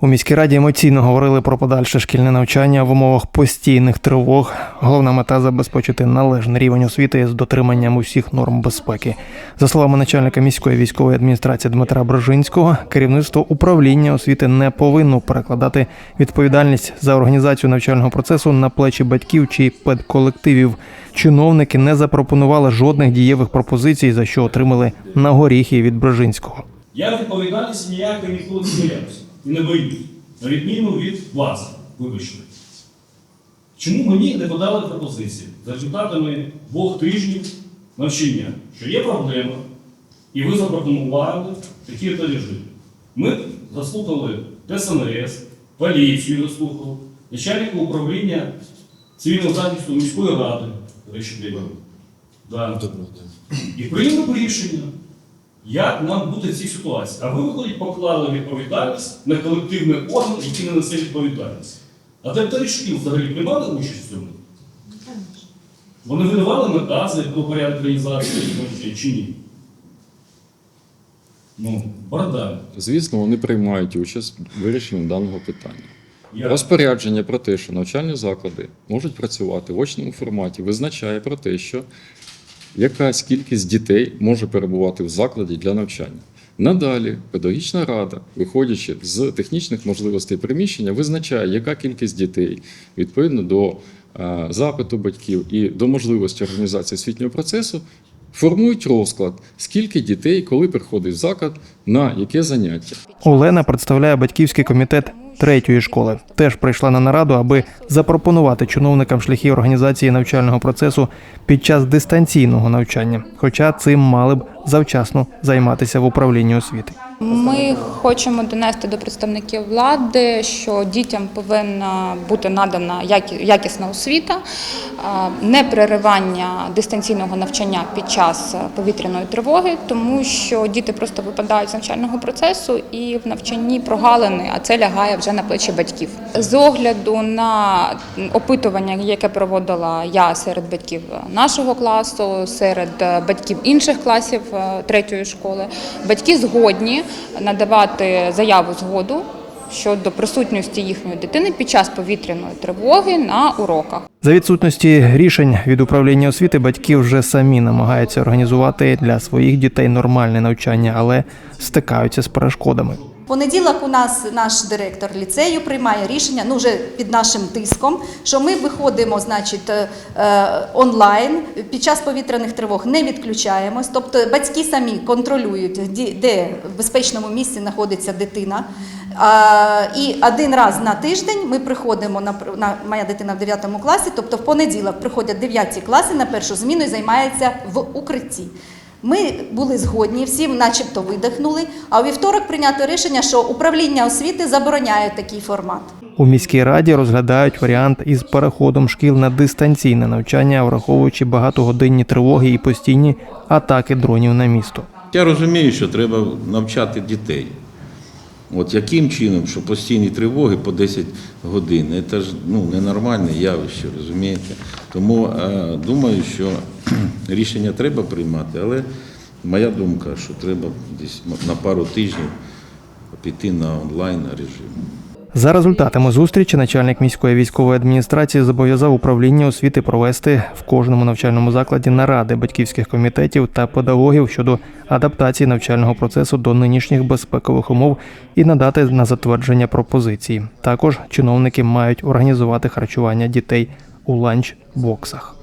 У міській раді емоційно говорили про подальше шкільне навчання в умовах постійних тривог. Головна мета забезпечити належний рівень освіти з дотриманням усіх норм безпеки. За словами начальника міської військової адміністрації Дмитра Брожинського, керівництво управління освіти не повинно перекладати відповідальність за організацію навчального процесу на плечі батьків чи педколективів. Чиновники не запропонували жодних дієвих пропозицій, за що отримали на горіхи від Брожинського. Я відповідальності ніякої ніколи не і не боюсь, на відміну від вас, вибачте. Чому мені не подали пропозиції за результатами двох тижнів навчання, що є проблема, і ви запропонували такі режими? Ми заслухали ДСНС, поліцію заслухали, начальника управління цивільного захисту міської ради, речі, да. і прийняли рішення. Як нам бути в цій ситуації? А ви, виходить, поклали відповідальність на колективний орган, який не несе відповідальність. А директори шкіл взагалі приймали участь в цьому? Вони видавали накази про порядок організації чи ні? Ну, бардак. Звісно, вони приймають участь в вирішенні даного питання. Я... Розпорядження про те, що навчальні заклади можуть працювати в очному форматі, визначає про те, що якась кількість дітей може перебувати в закладі для навчання. Надалі педагогічна рада, виходячи з технічних можливостей приміщення, визначає, яка кількість дітей відповідно до е, запиту батьків і до можливості організації освітнього процесу. Формують розклад, скільки дітей, коли приходить в заклад, на яке заняття. Олена представляє батьківський комітет третьої школи. Теж прийшла на нараду, аби запропонувати чиновникам шляхи організації навчального процесу під час дистанційного навчання. Хоча цим мали б завчасно займатися в управлінні освіти. Ми хочемо донести до представників влади, що дітям повинна бути надана які- якісна освіта, не переривання дистанційного навчання під час повітряної тривоги, тому що діти просто випадають з навчального процесу і в навчанні прогалини, а це лягає вже на плечі батьків. З огляду на опитування, яке проводила я серед батьків нашого класу, серед батьків інших класів е, третьої школи, батьки згодні надавати заяву згоду щодо присутності їхньої дитини під час повітряної тривоги на уроках. За відсутності рішень від управління освіти батьки вже самі намагаються організувати для своїх дітей нормальне навчання, але стикаються з перешкодами. Понеділок у нас наш директор ліцею приймає рішення, ну вже під нашим тиском, що ми виходимо, значить, е, е, онлайн під час повітряних тривог не відключаємось. Тобто батьки самі контролюють, де в безпечному місці знаходиться дитина. І один раз на тиждень ми приходимо на, моя дитина в 9 класі, тобто в понеділок приходять 9 класи на першу зміну і займаються в укритті. Ми були згодні, всі начебто видихнули. А у вівторок прийнято рішення, що управління освіти забороняє такий формат. У міській раді розглядають варіант із переходом шкіл на дистанційне навчання, враховуючи багатогодинні тривоги і постійні атаки дронів на місто. Я розумію, що треба навчати дітей. От яким чином, що постійні тривоги по 10 годин, це ж ну, ненормальне явище, розумієте? Тому е, думаю, що рішення треба приймати, але моя думка, що треба десь на пару тижнів піти на онлайн режим. За результатами зустрічі начальник міської військової адміністрації зобов'язав управління освіти провести в кожному навчальному закладі наради батьківських комітетів та педагогів щодо адаптації навчального процесу до нинішніх безпекових умов і надати на затвердження пропозиції. Також чиновники мають організувати харчування дітей у ланч-боксах.